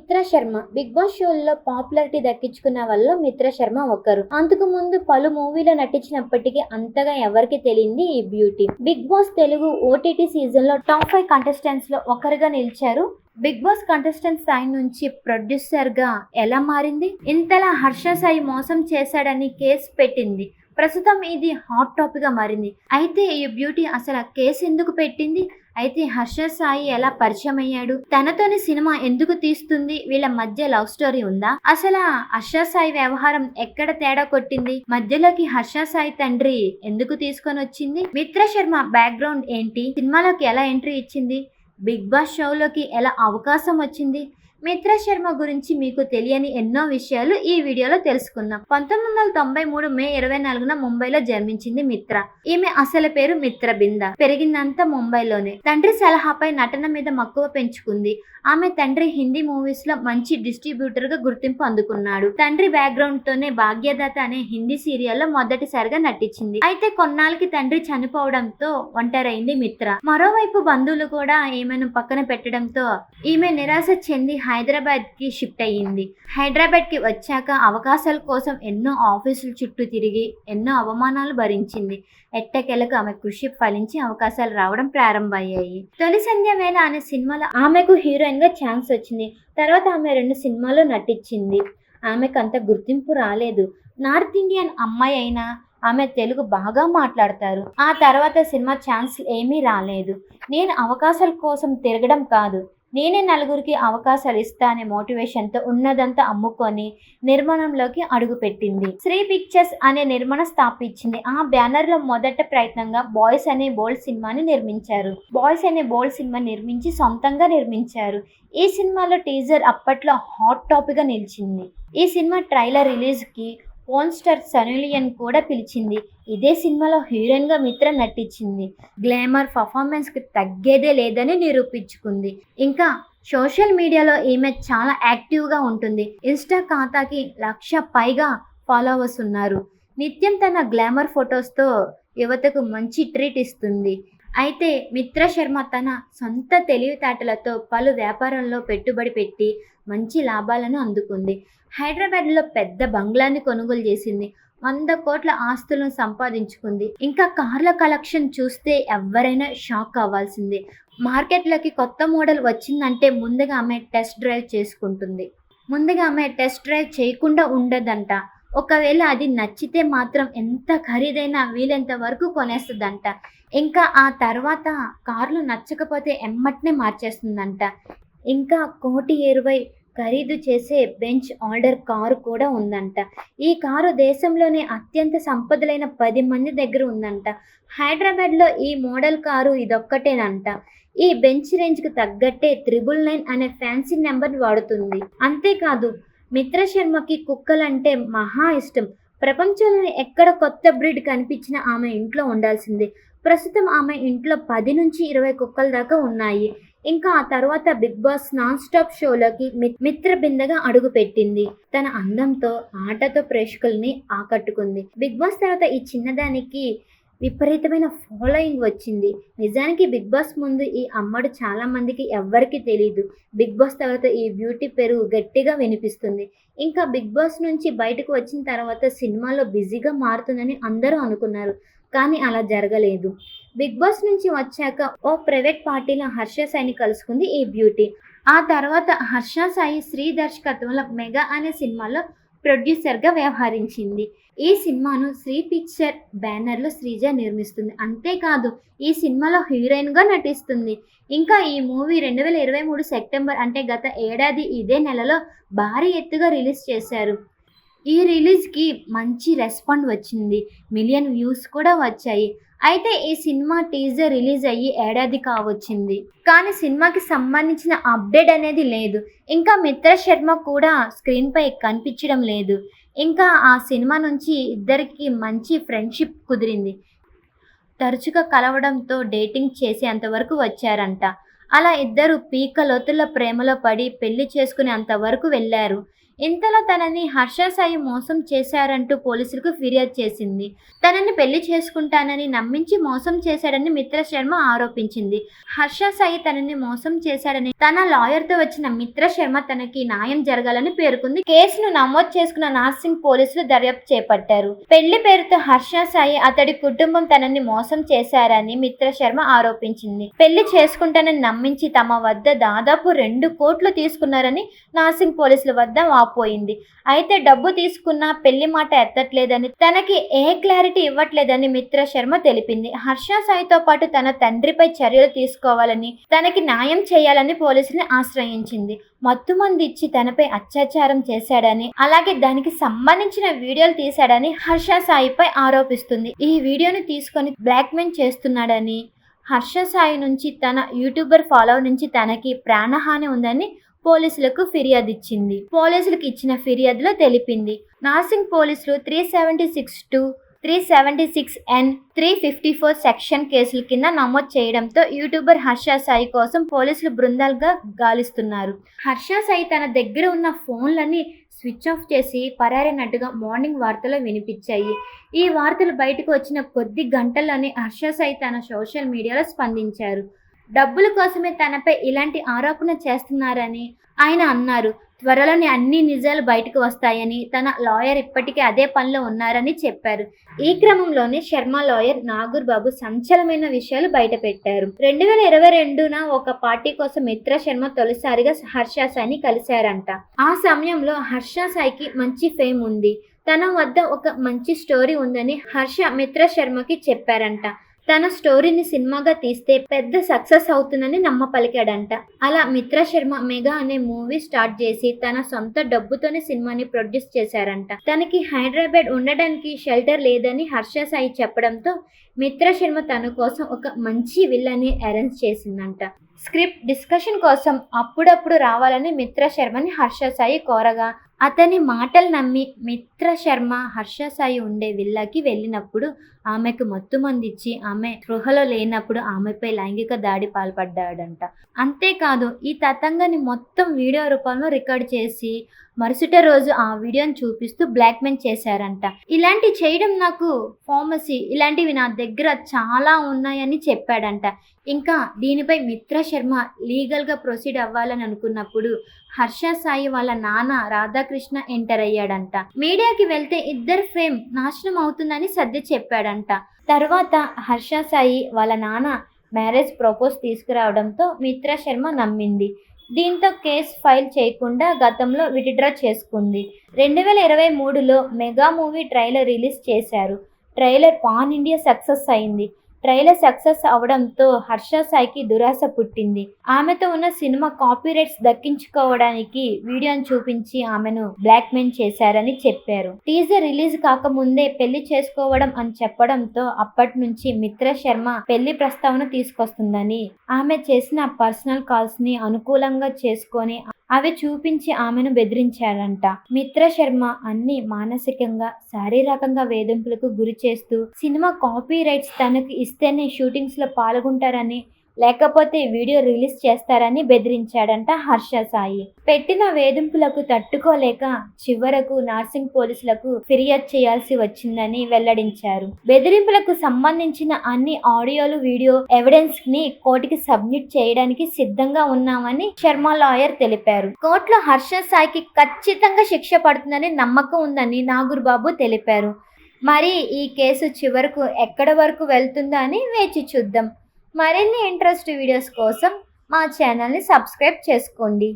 మిత్ర Sharma. Big boss షోల్లో popularity దక్కించుకున్న వాళ్ళు మిత్ర శర్మ ఒకరు. అంతకు ముందు పలు మూవీలో నటించినప్పటికీ అంతగా ఎవరికి తెలియంది ఈ beauty. Big boss Telugu OTT సీజన్లో టాప్ ఫైవ్ కంటెస్టెంట్స్లో ఒకరుగా నిలిచారు. బిగ్ బాస్ కంటెస్టెంట్ స్థాయి నుంచి ప్రొడ్యూసర్గా ఎలా మారింది? ఇంతలా హర్ష సాయి మోసం చేశాడని కేసు పెట్టింది. ప్రస్తుతం ఇది హాట్ టాపిక్గా మారింది. అయితే ఈ బ్యూటీ అసలు కేసు ఎందుకు పెట్టింది? అయితే హర్ష సాయి ఎలా పరిచయం అయ్యాడు? తనతోని సినిమా ఎందుకు తీస్తుంది? వీళ్ళ మధ్య లవ్ స్టోరీ ఉందా? అసలు హర్ష సాయి వ్యవహారం ఎక్కడ తేడా కొట్టింది? మధ్యలోకి హర్ష సాయి తండ్రి ఎందుకు తీసుకొని వచ్చింది? మిత్ర శర్మ బ్యాక్గ్రౌండ్ ఏంటి? సినిమాలోకి ఎలా ఎంట్రీ ఇచ్చింది? బిగ్ బాస్ షోలోకి ఎలా అవకాశం వచ్చింది? మిత్ర శర్మ గురించి మీకు తెలియని ఎన్నో విషయాలు ఈ వీడియోలో తెలుసుకుందాం. పంతొమ్మిది వందల తొంభై మూడు మే ఇరవై నాలుగున ముంబైలో జన్మించింది మిత్ర. ఈమె అసలు పేరు మిత్ర బింద. పెరిగిందంతా ముంబైలోనే. తండ్రి సలహాపై నటన మీద మక్కువ పెంచుకుంది. ఆమె తండ్రి హిందీ మూవీస్లో మంచి డిస్ట్రిబ్యూటర్గా గుర్తింపు అందుకున్నాడు. తండ్రి బ్యాక్గ్రౌండ్ తోనే భాగ్యదాత అనే హిందీ సీరియల్లో మొదటిసారిగా నటించింది. అయితే కొన్నాళ్ళకి తండ్రి చనిపోవడంతో ఒంటరైంది మిత్ర. మరోవైపు బంధువులు కూడా ఈమెను పక్కన పెట్టడంతో ఈమె నిరాశ చెంది హైదరాబాద్కి షిఫ్ట్ అయ్యింది. హైదరాబాద్కి వచ్చాక అవకాశాల కోసం ఎన్నో ఆఫీసుల చుట్టూ తిరిగి ఎన్నో అవమానాలు భరించింది. ఎట్టకెలకు ఆమె కృషి ఫలించి అవకాశాలు రావడం ప్రారంభమయ్యాయి. తొలి సంధ్య వేళ అనే సినిమాలో ఆమెకు హీరోయిన్గా ఛాన్స్ వచ్చింది. తర్వాత ఆమె రెండు సినిమాలు నటించింది. ఆమెకు అంత గుర్తింపు రాలేదు. నార్త్ ఇండియన్ అమ్మాయి అయినా ఆమె తెలుగు బాగా మాట్లాడతారు. ఆ తర్వాత సినిమా ఛాన్స్ ఏమీ రాలేదు. నేను అవకాశాల కోసం తిరగడం కాదు. నేనే నలుగురికి అవకాశాలు ఇస్తా అనే మోటివేషన్తో ఉన్నదంతా అమ్ముకొని నిర్మాణంలోకి అడుగుపెట్టింది. శ్రీ పిక్చర్స్ అనే నిర్మాణ స్థాపించింది. ఆ బ్యానర్లో మొదట ప్రయత్నంగా బాయ్స్ అనే బోల్డ్ సినిమాని నిర్మించారు. బాయ్స్ అనే బోల్డ్ సినిమా నిర్మించి సొంతంగా నిర్మించారు. ఈ సినిమాలో టీజర్ అప్పట్లో హాట్ టాపిక్గా నిలిచింది. ఈ సినిమా ట్రైలర్ రిలీజ్కి పోన్ స్టార్ సనూలియన్ కూడా పిలిచింది. ఇదే సినిమాలో హీరోయిన్గా మిత్ర నటించింది. గ్లామర్ పర్ఫార్మెన్స్కి తగ్గేదే లేదని నిరూపించుకుంది. ఇంకా సోషల్ మీడియాలో ఈమె చాలా యాక్టివ్గా ఉంటుంది. ఇన్స్టా ఖాతాకి లక్ష పైగా ఫాలోవర్స్ ఉన్నారు. నిత్యం తన గ్లామర్ ఫొటోస్తో యువతకు మంచి ట్రీట్ ఇస్తుంది. అయితే మిత్ర శర్మ తన సొంత తెలివితేటలతో పలు వ్యాపారంలో పెట్టుబడి పెట్టి మంచి లాభాలను అందుకుంది. హైదరాబాద్లో పెద్ద బంగ్లాన్ని కొనుగోలు చేసింది. వంద కోట్ల ఆస్తులను సంపాదించుకుంది. ఇంకా కార్ల కలెక్షన్ చూస్తే ఎవరైనా షాక్ అవ్వాల్సిందే. మార్కెట్లోకి కొత్త మోడల్ వచ్చిందంటే ముందుగా ఆమె టెస్ట్ డ్రైవ్ చేసుకుంటుంది. ముందుగా ఆమె టెస్ట్ డ్రైవ్ చేయకుండా ఉండదంట. ఒకవేళ అది నచ్చితే మాత్రం ఎంత ఖరీదైనా వీలైనంత వరకు కొనేస్తుందంట. ఇంకా ఆ తర్వాత కార్లు నచ్చకపోతే ఎమ్మటనే మార్చేస్తుందంట. ఇంకా కోటి ఇరవై ఖరీదు చేసే బెంచ్ ఆర్డర్ కారు కూడా ఉందంట. ఈ కారు దేశంలోనే అత్యంత సంపదలైన పది మంది దగ్గర ఉందంట. హైదరాబాద్లో ఈ మోడల్ కారు ఇదొక్కటేనంట. ఈ బెంచ్ రేంజ్కి తగ్గట్టే త్రిబుల్ నైన్ అనే ఫ్యాన్సీ నెంబర్ వాడుతుంది. అంతేకాదు మిత్ర శర్మకి కుక్కలంటే మహా ఇష్టం. ప్రపంచంలోని ఎక్కడ కొత్త బ్రీడ్ కనిపించినా ఆమె ఇంట్లో ఉండాల్సిందే. ప్రస్తుతం ఆమె ఇంట్లో పది నుంచి ఇరవై కుక్కల దాకా ఉన్నాయి. ఇంకా ఆ తర్వాత బిగ్ బాస్ నాన్ స్టాప్ షోలోకి మి- మిత్ర బిందగా అడుగు పెట్టింది తన అందంతో ఆటతో ప్రేక్షకుల్ని ఆకట్టుకుంది. బిగ్ బాస్ తర్వాత ఈ చిన్నదానికి విపరీతమైన ఫాలోయింగ్ వచ్చింది. నిజానికి బిగ్ బాస్ ముందు ఈ అమ్మడు చాలామందికి ఎవ్వరికి తెలియదు బిగ్ బాస్ తర్వాత ఈ బ్యూటీ పెరుగు గట్టిగా వినిపిస్తుంది. ఇంకా బిగ్ బాస్ నుంచి బయటకు వచ్చిన తర్వాత సినిమాలో బిజీగా మారుతుందని అందరూ అనుకున్నారు. కానీ అలా జరగలేదు. బిగ్ బాస్ నుంచి వచ్చాక ఓ ప్రైవేట్ పార్టీలో హర్ష సాయిని కలుసుకుంది ఈ బ్యూటీ. ఆ తర్వాత హర్ష సాయి శ్రీ దర్శకత్వంలో మెగా అనే సినిమాలో ప్రొడ్యూసర్గా వ్యవహరించింది. ఈ సినిమాను శ్రీ పిక్చర్ బ్యానర్లో శ్రీజ నిర్మిస్తుంది. అంతేకాదు ఈ సినిమాలో హీరోయిన్గా నటిస్తుంది. ఇంకా ఈ మూవీ రెండు వేల ఇరవై మూడు సెప్టెంబర్ అంటే గత ఏడాది ఇదే నెలలో భారీ ఎత్తుగా రిలీజ్ చేశారు. ఈ రిలీజ్కి మంచి రెస్పాండ్ వచ్చింది. మిలియన్ వ్యూస్ కూడా వచ్చాయి. అయితే ఈ సినిమా టీజర్ రిలీజ్ అయ్యి ఏడాది కావచ్చింది. కానీ సినిమాకి సంబంధించిన అప్డేట్ అనేది లేదు. ఇంకా మిత్ర శర్మ కూడా స్క్రీన్పై కనిపించడం లేదు. ఇంకా ఆ సినిమా నుంచి ఇద్దరికి మంచి ఫ్రెండ్షిప్ కుదిరింది. తరచుగా కలవడంతో డేటింగ్ చేసేంతవరకు వచ్చారంట. అలా ఇద్దరు పీక లోతుల ప్రేమలో పడి పెళ్ళి చేసుకునే అంతవరకు వెళ్ళారు. ఇంతలో తనని హర్ష సాయి మోసం చేశారంటూ పోలీసులకు ఫిర్యాదు చేసింది. తనని పెళ్ళి చేసుకుంటానని నమ్మించి మోసం చేశాడని మిత్ర శర్మ ఆరోపించింది. హర్ష సాయి తనని మోసం చేశాడని తన లాయర్తో వచ్చిన మిత్ర శర్మ తనకి న్యాయం జరగాలని పేర్కొంది. కేసును నమోదు చేసుకున్న నార్సింగ్ పోలీసులు దర్యాప్తు చేపట్టారు. పెళ్ళి పేరుతో హర్ష సాయి అతడి కుటుంబం తనని మోసం చేశారని మిత్ర శర్మ ఆరోపించింది. పెళ్ళి చేసుకుంటానని నమ్మించి తమ వద్ద దాదాపు రెండు కోట్లు తీసుకున్నారని నార్సింగ్ పోలీసుల వద్ద వాపోయింది అయితే డబ్బు తీసుకున్న పెళ్ళి మాట ఎత్తట్లేదని తనకి ఏ క్లారిటీ ఇవ్వట్లేదని మిత్ర శర్మ తెలిపింది. హర్ష సాయితో పాటు తన తండ్రిపై చర్యలు తీసుకోవాలని తనకి న్యాయం చేయాలని పోలీసుని ఆశ్రయించింది. మత్తు మంది ఇచ్చి తనపై అత్యాచారం చేశాడని అలాగే దానికి సంబంధించిన వీడియోలు తీశాడని హర్ష సాయిపై ఆరోపిస్తుంది. ఈ వీడియోను తీసుకొని బ్లాక్మెయిల్ చేస్తున్నాడని హర్ష సాయి నుంచి తన యూట్యూబర్ ఫాలో నుంచి తనకి ప్రాణహాని ఉందని పోలీసులకు ఫిర్యాదు ఇచ్చింది. పోలీసులకు ఇచ్చిన ఫిర్యాదులో తెలిపింది. నార్సింగ్ పోలీసులు three seventy six two three seventy six N three fifty four section కేసుల కింద నమోదు చేయడంతో యూట్యూబర్ హర్ష సాయి కోసం పోలీసులు బృందాలుగా గాలిస్తున్నారు. హర్ష సాయి తన దగ్గర ఉన్న ఫోన్లన్నీ స్విచ్ ఆఫ్ చేసి పరారైనట్టుగా మార్నింగ్ వార్తలు వినిపించాయి. ఈ వార్తలు బయటకు వచ్చిన కొద్ది గంటల్లోనే హర్ష సాయి తన సోషల్ మీడియాలో స్పందించారు. డబ్బుల కోసమే తనపై ఇలాంటి ఆరోపణ చేస్తున్నారని ఆయన అన్నారు. త్వరలోనే అన్ని నిజాలు బయటకు వస్తాయని తన లాయర్ ఇప్పటికే అదే పనిలో ఉన్నారని చెప్పారు. ఈ క్రమంలోనే శర్మ లాయర్ నాగూర్ బాబు సంచలమైన విషయాలు బయటపెట్టారు. రెండు వేల ఇరవై రెండున ఒక పార్టీ కోసం మిత్ర శర్మ తొలిసారిగా హర్ష సాయిని కలిశారంట. ఆ సమయంలో హర్ష సాయికి మంచి ఫేమ్ ఉంది. తన వద్ద ఒక మంచి స్టోరీ ఉందని హర్ష మిత్ర శర్మకి చెప్పారంట. తన స్టోరీని సినిమాగా తీస్తే పెద్ద సక్సెస్ అవుతుందని నమ్మ పలికాడంట అలా మిత్ర శర్మ మెగా అనే మూవీ స్టార్ట్ చేసి తన సొంత డబ్బుతోనే సినిమాని ప్రొడ్యూస్ చేశారంట. తనకి హైదరాబాద్ ఉండడానికి షెల్టర్ లేదని హర్ష సాయి చెప్పడంతో మిత్ర శర్మ తన కోసం ఒక మంచి విల్లని అరేంజ్ చేసిందంట. స్క్రిప్ట్ డిస్కషన్ కోసం అప్పుడప్పుడు రావాలని మిత్ర శర్మని హర్ష సాయి కోరగా అతని మాటలు నమ్మి మిత్ర శర్మ హర్ష సాయి ఉండే విల్లాకి వెళ్ళినప్పుడు ఆమెకు మత్తు మందిచ్చి ఆమె స్పృహలో లేనప్పుడు ఆమెపై లైంగిక దాడి పాల్పడ్డాడంట. అంతేకాదు ఈ తతంగాన్ని మొత్తం వీడియో రూపంలో రికార్డ్ చేసి మరుసటి రోజు ఆ వీడియోని చూపిస్తూ బ్లాక్మెయిల్ చేశారంట. ఇలాంటి చేయడం నాకు ఫార్మసీ ఇలాంటివి నా దగ్గర చాలా ఉన్నాయని చెప్పాడంట. ఇంకా దీనిపై మిత్ర శర్మ లీగల్గా ప్రొసీడ్ అవ్వాలని అనుకున్నప్పుడు హర్ష సాయి వాళ్ళ నాన్న రాధాకృష్ణ ఎంటర్ అయ్యాడంట. మీడియాకి వెళ్తే ఇద్దరు ఫేమ్ నాశనం అవుతుందని సర్ది చెప్పాడంట. తర్వాత హర్ష సాయి వాళ్ళ నాన్న మ్యారేజ్ ప్రపోజ్ తీసుకురావడంతో మిత్ర శర్మ నమ్మింది. దీంతో కేసు ఫైల్ చేయకుండా గతంలో విత్డ్రా చేసుకుంది. రెండు వేల ఇరవై మూడులో మెగా మూవీ ట్రైలర్ రిలీజ్ చేశారు. ట్రైలర్ పాన్ ఇండియా సక్సెస్ అయింది. ట్రైలర్ సక్సెస్ అవడంతో హర్ష సాయికి దురాశ పుట్టింది. ఆమెతో ఉన్న సినిమా కాపీరైట్స్ దక్కించుకోవడానికి వీడియోను చూపించి ఆమెను బ్లాక్మెయిల్ చేశారని చెప్పారు. టీజర్ రిలీజ్ కాకముందే పెళ్ళి చేసుకోవడం అని చెప్పడంతో అప్పటి నుంచి మిత్ర శర్మ పెళ్ళి ప్రస్తావన తీసుకొస్తుందని ఆమె చేసిన పర్సనల్ కాల్స్ని అనుకూలంగా చేసుకొని అవి చూపించి ఆమెను బెదిరించారంట. మిత్ర శర్మ అన్ని మానసికంగా శారీరకంగా వేధింపులకు గురి చేస్తూ సినిమా కాపీ రైట్స్ తనకు ఇస్తేనే షూటింగ్స్లో పాల్గొంటారని లేకపోతే వీడియో రిలీజ్ చేస్తారని బెదిరించాడంట హర్ష సాయి. పెట్టిన వేధింపులకు తట్టుకోలేక చివరకు నార్సింగ్ పోలీసులకు ఫిర్యాదు చేయాల్సి వచ్చిందని వెల్లడించారు. బెదిరింపులకు సంబంధించిన అన్ని ఆడియోలు వీడియో ఎవిడెన్స్ని కోర్టుకి సబ్మిట్ చేయడానికి సిద్ధంగా ఉన్నామని శర్మ లాయర్ తెలిపారు. కోర్టులో హర్ష సాయికి ఖచ్చితంగా శిక్ష పడుతుందని నమ్మకం ఉందని నాగూర్ బాబు తెలిపారు. మరి ఈ కేసు చివరకు ఎక్కడ వరకు వెళ్తుందా అని వేచి చూద్దాం. మరిన్ని ఇంట్రెస్ట్ వీడియోస్ కోసం మా ఛానల్ని సబ్స్క్రైబ్ చేసుకోండి.